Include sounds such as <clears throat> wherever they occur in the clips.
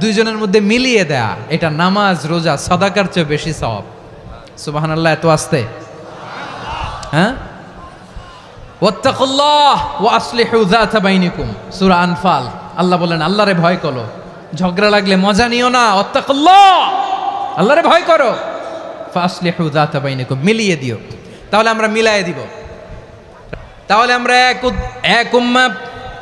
দুইজনের মধ্যে মিলিয়ে দেয়া, এটা নামাজ, রোজা, সদাকার চেয়ে বেশি সব সুবাহান আল্লাহ এত আসতে। হ্যাঁ? ওয়াত্তাকুল্লাহ ওয়া আসলিহু যাতা বাইনিকুম, সূরা আনফাল। আল্লাহ বলেন, আল্লাহরে ভয় করো। ঝগড়া লাগলে মজা নিও না, ওয়াত্তাকুল্লাহ। আল্লাহরে ভয় করো। ফাসলিহু যাতা বাইনিকুম, মিলিয়ে দিও। তাহলে আমরা মিলায়ে দিব। তাহলে আমরা এক এক উম্মা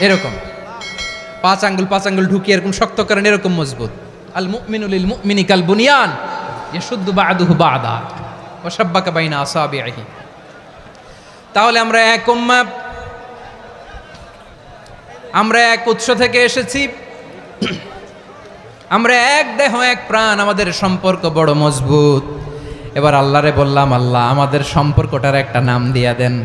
এরকম। পাঁচ আঙ্গুল পাঁচ আঙ্গুল ঢুকিয়ে এরকম শক্ত করেন, এরকম মজবুত। আল মুমিনুল মুমিনি কাল বুনিয়ান, ইয়াশুদ্দু বাদুহু বাদা ওয়াসাব্বাকা বাইনা আসাবিহি তাহলে আমরা এক উম্মা, আমরা এক উৎস থেকে এসেছি। <clears throat> আমরা এক দেহ, এক প্রাণ, আমাদের সম্পর্ক বড় মজবুত। এবার আল্লাহরে বললাম, আল্লাহ, আমাদের সম্পর্কটার একটা নাম দিয়া দেন।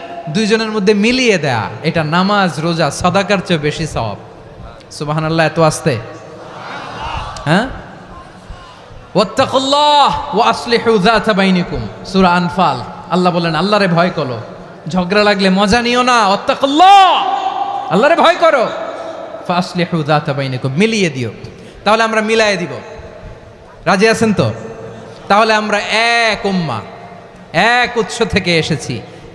দুইজনের মধ্যে মিলিয়ে দেয়া। এটা নামাজ, রোজা, সদাকার চেয়ে বেশি সব সুবাহান আল্লাহ এত আসতে। হ্যাঁ? আসলিহু যাতা বাইনিকুম। সূরা আনফাল। আল্লাহ বলেন, আল্লাহরে ভয় করো। ঝগড়া লাগলে মজা নিও না। ওয়াত্তাকুল্লাহ! আল্লাহরে ভয় করো। ফাসলিহু যাতা বাইনিকুম। মিলিয়ে দিও। তাহলে আমরা মিলায়ে দিব। রাজি আছেন তো? তাহলে আমরা এক উম্মা, এক উৎস থেকে এসেছি।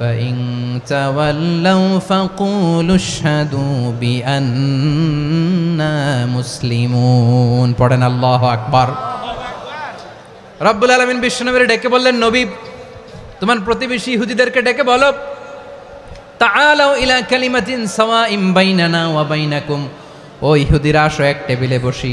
فإن تولوا فقولوا اشهدوا بأننا مسلمون পড়েন আল্লাহ আকবার রব্বুল আলমিন বিশ্বনবীর ডেকে বললেন নবী তোমার প্রতিবেশী ইহুদিদেরকে ডেকে বলো তাআলাও ইলা কালিমাতিন সাওয়াইম বাইনানা ওয়া বাইনাকুম ও ইহুদিরা আসো এক টেবিলে বসি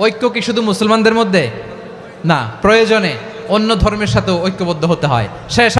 ঐক্য কি শুধু মুসলমানদের মধ্যে? না প্রয়োজনে অন্য ধর্মের সাথেও ঐক্যবদ্ধ হতে হয়। শেষ